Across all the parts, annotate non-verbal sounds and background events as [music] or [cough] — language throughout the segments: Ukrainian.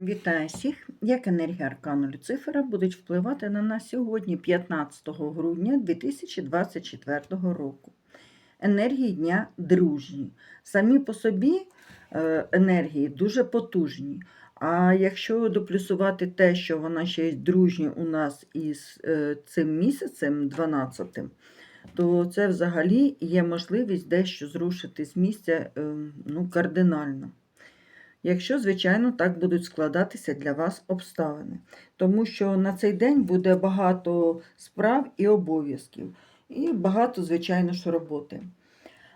Вітаю всіх! Як енергія аркану Люцифера будуть впливати на нас сьогодні, 15 грудня 2024 року. Енергії дня дружні. Самі по собі е, енергії дуже потужні. А якщо доплюсувати те, що вона ще й дружня у нас із е, цим місяцем, 12, то це взагалі є можливість дещо зрушити з місця е, ну, кардинально якщо, звичайно, так будуть складатися для вас обставини. Тому що на цей день буде багато справ і обов'язків, і багато, звичайно ж, роботи.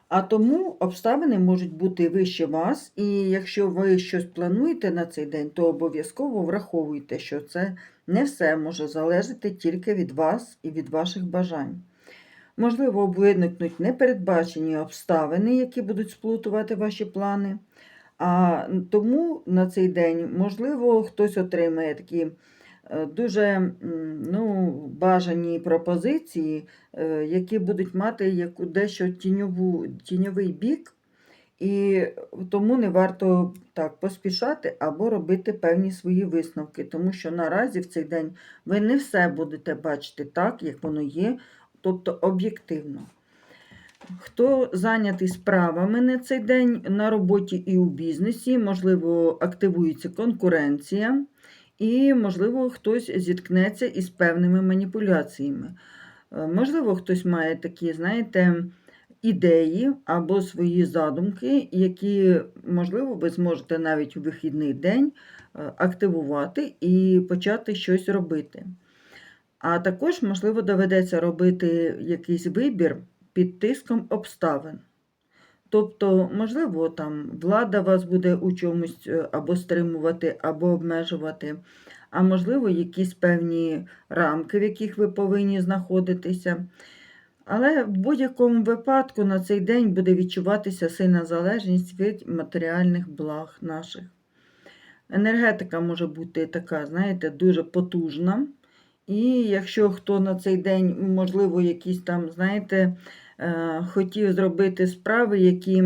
А тому обставини можуть бути вище вас, і якщо ви щось плануєте на цей день, то обов'язково враховуйте, що це не все може залежати тільки від вас і від ваших бажань. Можливо, виникнуть непередбачені обставини, які будуть сплутувати ваші плани. А тому на цей день, можливо, хтось отримає такі е, дуже ну, бажані пропозиції, е, які будуть мати яку- дещо тіньову, тіньовий бік, і тому не варто так поспішати або робити певні свої висновки, тому що наразі в цей день ви не все будете бачити так, як воно є, тобто об'єктивно. Хто зайнятий справами на цей день на роботі і у бізнесі, можливо, активується конкуренція, і, можливо, хтось зіткнеться із певними маніпуляціями. Е, Можливо, хтось має такі, знаєте, ідеї або свої задумки, які, можливо, ви зможете навіть у вихідний день е, активувати і почати щось робити. А також, можливо, доведеться робити якийсь вибір під тиском обставин. Тобто, можливо, там влада вас буде у чомусь е, або стримувати, або обмежувати, а можливо, якісь певні рамки, в яких ви повинні знаходитися. Але в будь-якому випадку на цей день буде відчуватися сильна залежність від матеріальних благ наших. Енергетика може бути така, знаєте, дуже потужна. І якщо хто на цей день, можливо, якісь там, знаєте, е, хотів зробити справи, які,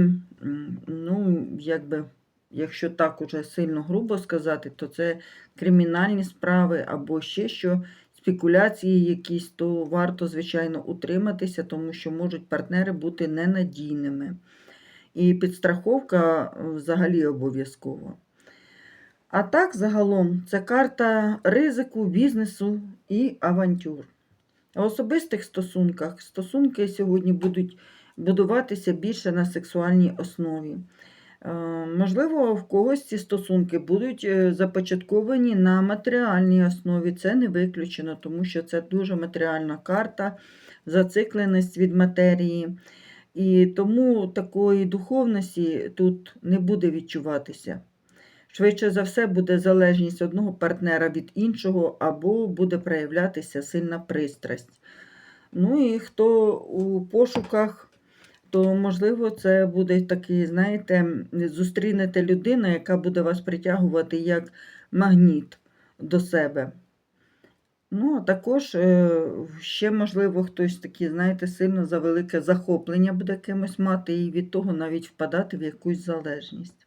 ну, якби, якщо так уже сильно грубо сказати, то це кримінальні справи або ще що, спекуляції якісь, то варто, звичайно, утриматися, тому що можуть партнери бути ненадійними. І підстраховка е, взагалі обов'язкова. А так, загалом, це карта ризику, бізнесу і авантюр. У особистих стосунках стосунки сьогодні будуть будуватися більше на сексуальній основі. Е, Можливо, в когось ці стосунки будуть е, започатковані на матеріальній основі. Це не виключено, тому що це дуже матеріальна карта, зацикленість від матерії. І тому такої духовності тут не буде відчуватися. Швидше за все, буде залежність одного партнера від іншого, або буде проявлятися сильна пристрасть. Ну і хто у пошуках, то, можливо, це буде такий, знаєте, зустрінете людину, яка буде вас притягувати як магніт до себе. Ну, а також е, ще, можливо, хтось такий, знаєте, сильно за велике захоплення буде кимось мати, і від того навіть впадати в якусь залежність.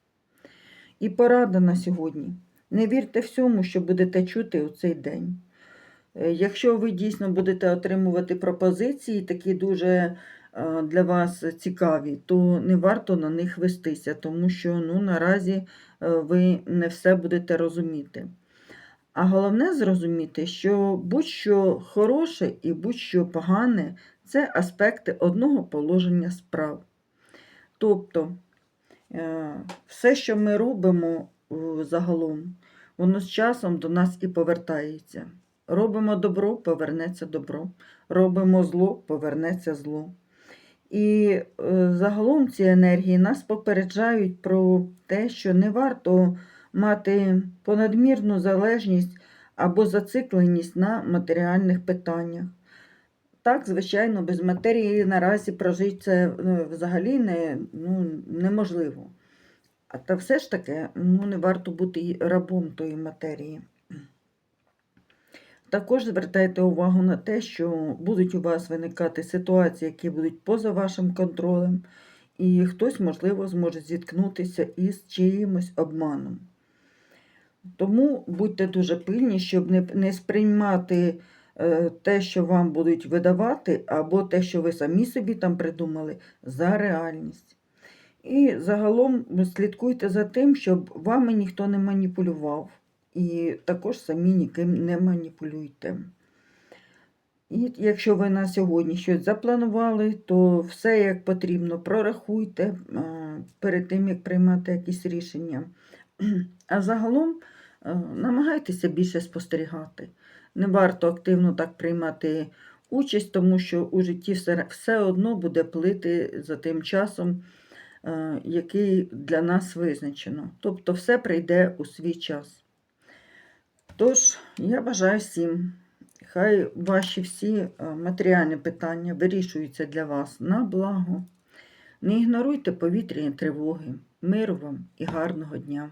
І порада на сьогодні. Не вірте всьому, що будете чути у цей день. Е, Якщо ви дійсно будете отримувати пропозиції, такі дуже е, для вас цікаві, то не варто на них вестися, тому що ну, наразі е, ви не все будете розуміти. А головне зрозуміти, що будь-що хороше і будь-що погане це аспекти одного положення справ. Тобто, все, що ми робимо е, загалом, воно з часом до нас і повертається. Робимо добро, повернеться добро. Робимо зло, повернеться зло. І е, загалом ці енергії нас попереджають про те, що не варто мати понадмірну залежність або зацикленість на матеріальних питаннях. Так, звичайно, без матерії наразі прожити це ну, взагалі не, ну, неможливо. А та все ж таки ну, не варто бути рабом тої матерії. Також звертайте увагу на те, що будуть у вас виникати ситуації, які будуть поза вашим контролем, і хтось, можливо, зможе зіткнутися із чиїмось обманом. Тому будьте дуже пильні, щоб не, сприймати е, те, що вам будуть видавати, або те, що ви самі собі там придумали, за реальність. І загалом слідкуйте за тим, щоб вами ніхто не маніпулював. І також самі ніким не маніпулюйте. І якщо ви на сьогодні щось запланували, то все як потрібно прорахуйте перед тим, як приймати якісь рішення. [clears throat] А загалом е, намагайтеся більше спостерігати. Не варто активно так приймати участь, тому що у житті все, одно буде плити за тим часом, е, який для нас визначено. Тобто все прийде у свій час. Тож, я бажаю всім, хай ваші всі е, матеріальні питання вирішуються для вас на благо. Не ігноруйте повітряні тривоги. Миру вам і гарного дня!